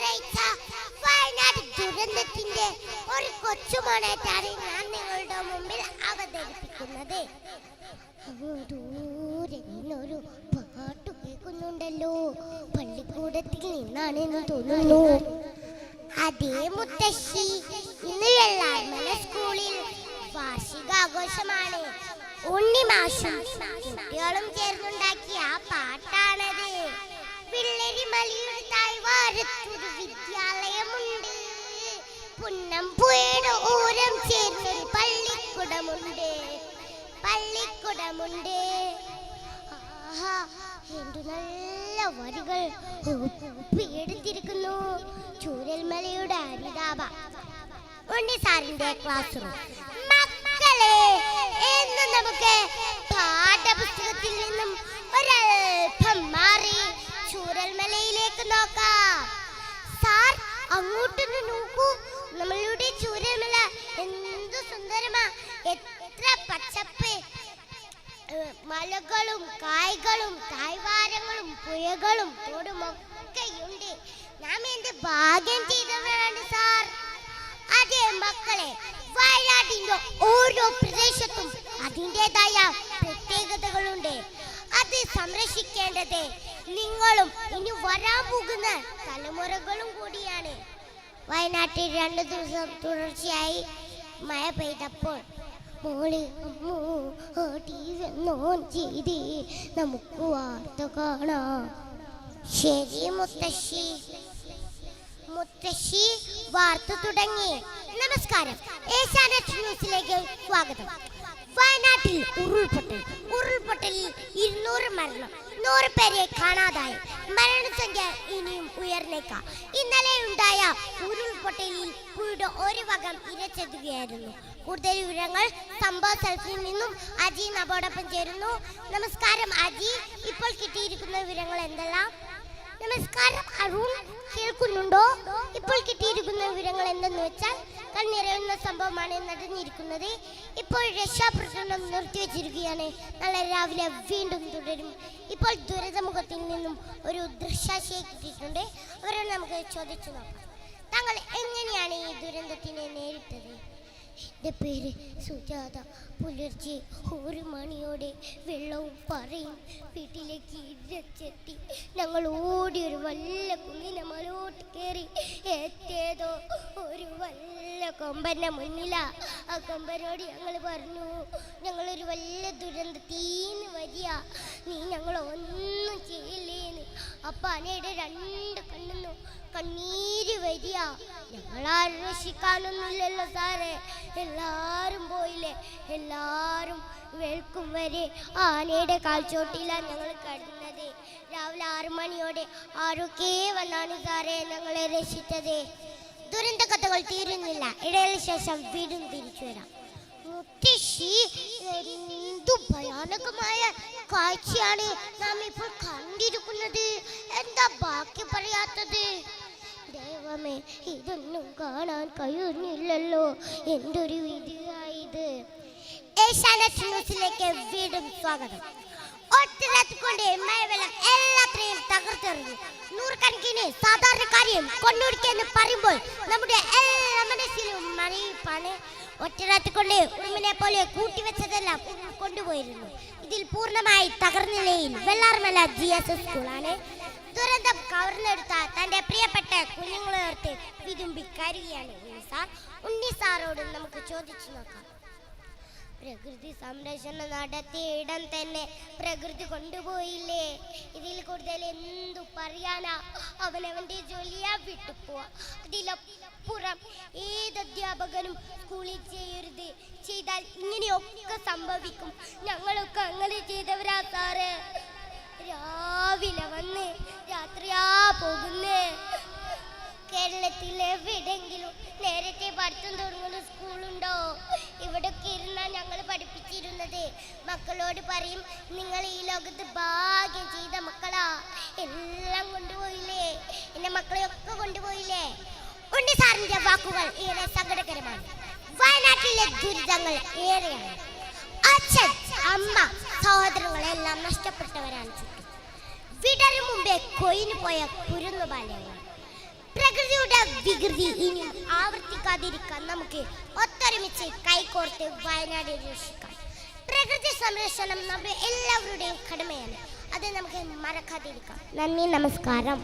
ഞായറാഴ്ച വയനാട് ദുരന്തത്തിന്റെ ഒരു കൊച്ചുമോണേറ്റാണ് ഞാൻ നിങ്ങളുടെ മുമ്പിൽ അവതരിപ്പിക്കുന്നത്. ദൂരെ നിന്നൊരു പാട്ട് കേൾക്കുന്നുണ്ടല്ലോ. പള്ളിക്കൂടത്തിൽ നിന്നാണെന്ന് തോന്നുന്നു. അതേ മുത്തശ്ശി ഇന്ന് വെള്ളാർമല സ്കൂളിൽ വാർഷികാഘോഷമാണ്. ഉണ്ണിമാഷും കുട്ടികളും ചേർന്നുണ്ടാക്കിയ ആ ഓരം പള്ളിക്കുടമുണ്ട്. പള്ളിക്കുടമുണ്ട്. എന്തു നല്ല വരികൾ ഒപ്പിയെടുത്തിരിക്കുന്നു ചൂരൽമലയുടെ അരിതാപ ഉണ്ണി സാറിന്റെ ക്ലാസ് റൂം മക്കളെ എന്ന് നമുക്ക് പാഠപുസ്തകത്തിൽ നിന്നും നോക്കാം. സുന്ദരമാ. എത്ര പച്ചപ്പ്. മലകളും കായ്കളും തായ്വാരങ്ങളും പുഴകളും തോടുമൊക്കെയുണ്ട്. നാം എന്ത് ഭാഗ്യം ചെയ്തവരാണ് സാർ. അതെ മക്കളെ വയനാടിന്റെ ഓരോ പ്രദേശത്തും അതിന്റെതായ പ്രത്യേകതകളുണ്ട്. അത് സംരക്ഷിക്കേണ്ടത് നിങ്ങളും ഇനി വരാൻ പോകുന്ന തലമുറകളും കൂടിയാണ്. വയനാട്ടിൽ രണ്ടു ദിവസം തുടർച്ചയായി മഴ പെയ്തപ്പോൾ മോൾ വന്നോൻ ചെയ്തി നമുക്ക് വാർത്ത കാണാം. ശരി മുത്തശ്ശി. മുത്തശ്ശി വാർത്ത തുടങ്ങി. നമസ്കാരം. ഏഷ്യാനെറ്റ് ന്യൂസിലേക്ക് സ്വാഗതം. വയനാട്ടിൽ ഉരുൾപൊട്ടൽ. ഉരുൾപൊട്ടലിൽ ഇരുന്നൂറ് മരണം. നൂറ് പേരെ കാണാതായി. മരണസംഖ്യ ഇനിയും ഉയർന്നേക്കാം. ഇന്നലെ ഉണ്ടായ ഉരുൾപൊട്ടലിൽ പുഴയുടെ ഒരു വകം ഇരച്ചെത്തുകയായിരുന്നു കൂടുതൽ വിവരങ്ങൾ സംഭവ സ്ഥലത്തിൽ നിന്നും അജി നമ്മോടൊപ്പം ചേരുന്നു. നമസ്കാരം അജി. ഇപ്പോൾ കിട്ടിയിരിക്കുന്ന വിവരങ്ങൾ എന്തെല്ലാം? നമസ്കാരം അരുൺ. കേൾക്കുന്നുണ്ടോ? കിട്ടിയിരിക്കുന്ന വിവരങ്ങൾ എന്തെന്ന് വെച്ചാൽ കണ്ണിറയുന്ന സംഭവമാണ് നടന്നിരിക്കുന്നത് ഇപ്പോൾ രക്ഷാപ്രവർത്തനം നിർത്തിവെച്ചിരിക്കുകയാണ്. നാളെ രാവിലെ വീണ്ടും തുടരും. ഇപ്പോൾ ദുരിതമുഖത്തിൽ നിന്നും ഒരു ദൃശ്യാശയെ കിട്ടിയിട്ടുണ്ട്. അവരോട് നമുക്ക് ചോദിച്ചു നോക്കാം. താങ്കൾ എങ്ങനെയാണ് ഈ ദുരന്തത്തിനെ നേരിട്ടത്? എന്റെ പേര് സുജാത പുലർച്ചെ ഒരു മണിയോടെ വെള്ളവും പറയും വീട്ടിലേക്ക് ഇരച്ചെത്തി ഞങ്ങൾ ഓടി ഒരു വല്ല കുഞ്ഞിനെ മലോട്ട് കയറി എത്തിയതോ? ഒരു വല്ല കൊമ്പന്റെ മുന്നിലാ. ആ കൊമ്പനോട് ഞങ്ങൾ പറഞ്ഞു ഞങ്ങളൊരു വല്ല ദുരന്തത്തീന്ന് വരിക നീ ഞങ്ങളെ ഒന്നും ചെയ്യില്ലേന്ന്. അപ്പൊ അനയുടെ രണ്ട് കണ്ണുന്നു കണ്ണീര് വരിക ഞങ്ങളാരും സാറേ. എല്ലാരും പോയില്ലേ? എല്ലാരും വെളുക്കും വരെ. ആനയുടെ കാൽച്ചോട്ടിലാണ് ഞങ്ങൾ കിടന്നത്. രാവിലെ ആറു മണിയോടെ ആരൊക്കെ വന്നാണ് സാറേ ഞങ്ങളെ രക്ഷിച്ചത്. ദുരന്ത കഥകൾ തീരുന്നില്ല. ഇടയിൽ ശേഷം വീടും തിരിച്ചു വരാം. മുത്തശ്ശി എന്തു ഭയാനകമായ കാഴ്ചയാണ് നാം ഇപ്പോൾ കണ്ടിരിക്കുന്നത്. എന്താ ബാക്കി പറയാത്തത്? ദൈവമേ ഇതൊന്നും കാണാൻ കഴിയുന്നില്ലല്ലോ. എന്തൊരു വിധിയായത് ഏഷ്യാനെറ്റ് ന്യൂസിലേക്ക് വീണ്ടും സ്വാഗതം. ഒറ്റരാത്രിക്കൊണ്ട് മഴവെള്ളം എല്ലാത്തിനെയും തകർത്തെറിഞ്ഞു. നൂറുകണക്കിന് സാധാരണക്കാരെയും കൊണ്ടൊടുക്കെന്ന് പറയുമ്പോൾ നമ്മുടെ എല്ലാ മനസ്സിലും മറിയിപ്പാണ്. ഒറ്റരാത്രിക്കൊണ്ട് ഉറുമിനെ പോലെ കൂട്ടിവെച്ചതെല്ലാം കൊണ്ടുപോയിരുന്നു. ഇതിൽ പൂർണമായി തകർന്ന വെള്ളാർമല ജി സ്കൂളാണ്. ദുരന്തം കവർന്നെടുത്ത തന്റെ പ്രിയപ്പെട്ട കുഞ്ഞുങ്ങളോർത്ത് വിതുമ്പി കരുകയാണ് ഉണ്ണി സാർ ഉണ്ണി സാറോട് നമുക്ക് ചോദിച്ചു നോക്കാം. പ്രകൃതി സംരക്ഷണം നടത്തിയ ഇടം തന്നെ പ്രകൃതി കൊണ്ടുപോയില്ലേ? ഇതിൽ കൂടുതൽ എന്തു പറയാനാ? അവനവന്റെ ജോലിയാ വിട്ടുപോവാ. അതിലപ്പുറം ഏത് അധ്യാപകനും സ്കൂളിൽ ചെയ്യരുത് ചെയ്താൽ ഇങ്ങനെയൊക്കെ സംഭവിക്കും. ഞങ്ങളൊക്കെ അങ്ങനെ ചെയ്തവരാ സാറ്. രാവിലെ വന്ന് രാത്രിയാ പോകുന്നേ. കേരളത്തിൽ എവിടെങ്കിലും നേരത്തെ പഠിത്തം തുടങ്ങുന്ന സ്കൂളുണ്ടോ? മക്കളോട് പറയും നിങ്ങൾ ഈ ലോകത്ത് ഭാഗ്യം ചെയ്ത മക്കളാ. എല്ലാം കൊണ്ടുപോയില്ലേ? എന്റെ മക്കളെ ഒക്കെ കൊണ്ടുപോയില്ലേ? ഉണ്ണി സാറിന്റെ വാക്കുകൾ ഏറെ സങ്കടകരമാണ്. വയനാട്ടിലെ ദുരിതങ്ങൾ ഏറെയാണ്. അച്ഛൻ അമ്മ സഹോദരങ്ങളെല്ലാം നഷ്ടപ്പെട്ടവരാണ് ചുറ്റും. വിടരും മുമ്പേ കൊയിന് പോയ കുരുന്നുപാലയാണ് വികൃതി ഇനി ആവർത്തിക്കാതിരിക്കാൻ നമുക്ക് ഒത്തൊരുമിച്ച് കൈകോർത്ത് വയനാട് രക്ഷിക്കാം. പ്രകൃതി സംരക്ഷണം നമ്മുടെ എല്ലാവരുടെയും കടമയാണ്. അത് നമുക്ക് മറക്കാതിരിക്കാം. നന്ദി നമസ്കാരം.